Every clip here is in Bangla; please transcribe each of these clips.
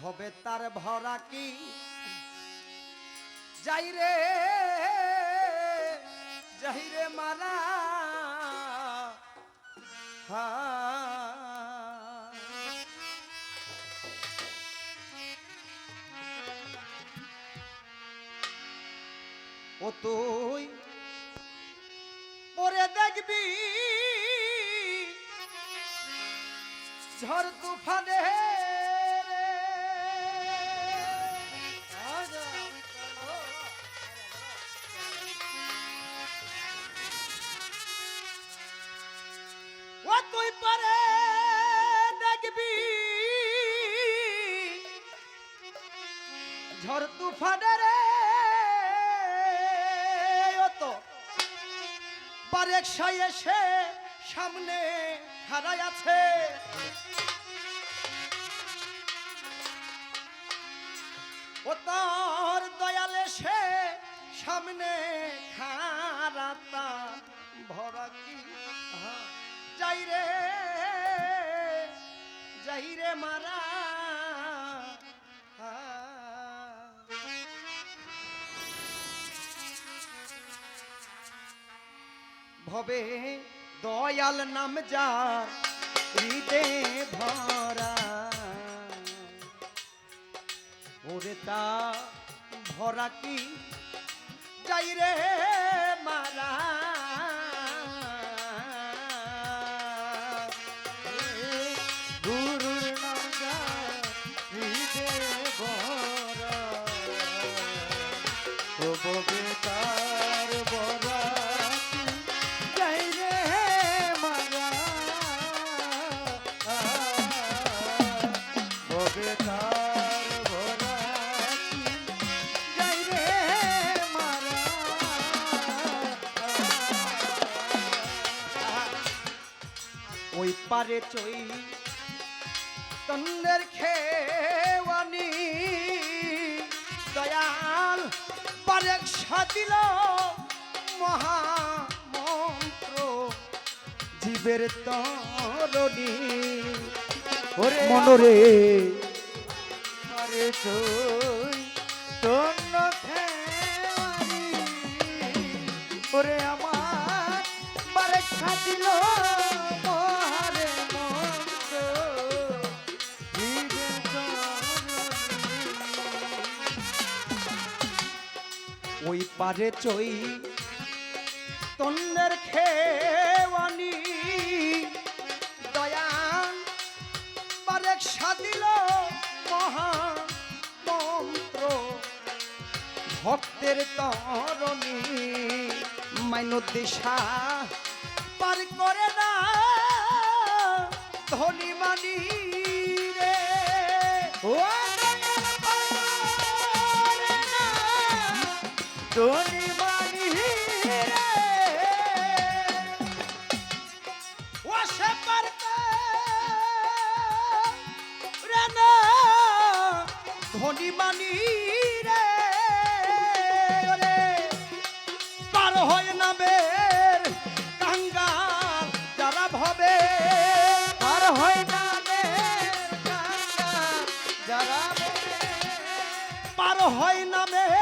ভবে তার ভরা কি? যাই রে যাই রে মারা। ও তুই পরে দেখবি ঝড় তুফানে পরে দেখবি। ঝড় তুফানে রে ও তো। বারেক সাই এসে সামনে খাড়াই আছে। ও তোর দয়াল এসে সামনে খারাতা ভরা কি? আহা, যাই রে যাই রে মারা। ভবে দয়াল নাম যার হৃদে ভরা। ওরে তা ভরা কি? যাই রে মারা। পারে চই। তন্দের খেওয়ানি। দয়াল পারে সাদিল মহামন্ত্র। জীবের তরণী। ওরে মনরে। আরে তুই তন্ন খেয়ারি ওরে আমার বারে খাদিল পারে চই। তন্দের খেওয়ানি দয়াল পারে সাদিল মহামন্ত্র ভক্তের তরণী মাইন দিশা পার করে না ধনী মানি রে। ও ধনী মানি রে ও পারতে। রে না, ধনী রে। পার হয় হয় না রে কান্না যারা পার হয় নামের কাঙ্গাল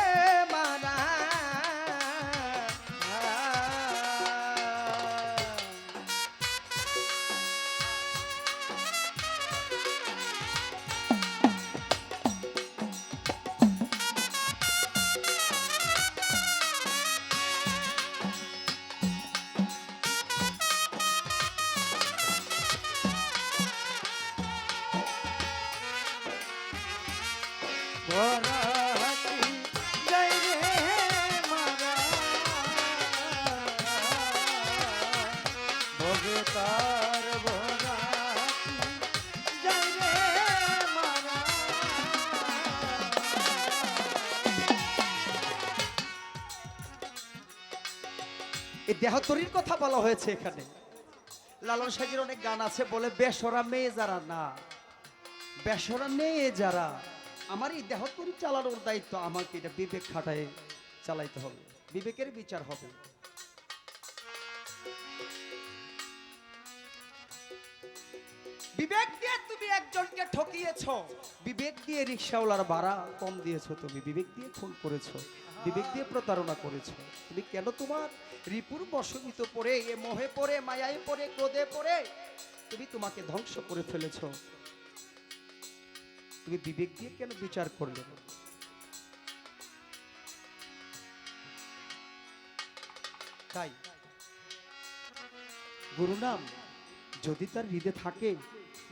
এই দেহতরির কথা বলা হয়েছে এখানে। লালন শাহের অনেক গান আছে, বলে, বেসরা মেয়ে যারা না, বেসরা মেয়ে যারা আমার এই দেহতরি চালানোর দায়িত্ব আমাকে এটা বিবেক খাটায় চালাইতে হবে। বিবেকের বিচার হবে। বিবেক দিয়ে তুমি একজনকে ঠকিয়েছো, বিবেক দিয়ে রিক্সাওয়ালার ভাড়া কম দিয়েছ তুমি, বিবেক দিয়ে খুন করেছ, বিবেক দিয়ে প্রতারণা করেছ। তুমি কেন তোমার রিপুর বসবিত পড়ে, এ মোহে পড়ে, মায়ায় পড়ে, ক্রোধে পড়ে, তুমি তোমাকে ধ্বংস করে ফেলেছো। তুমি বিবেক দিয়ে কেন বিচার করলে? তাই, গুরু নাম, যদি তার হৃদে থাকে,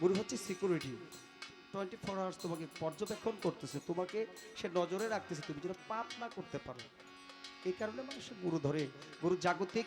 গুরু হচ্ছে সিকিউরিটি টোয়েন্টি ফোর আওয়ার্স তোমাকে পর্যবেক্ষণ করতেছে, তোমাকে সে নজরে রাখতেছে, তুমি যেন পাপ না করতে পারো এই কারণে মানুষের গুরু ধরে, গুরু জাগতিক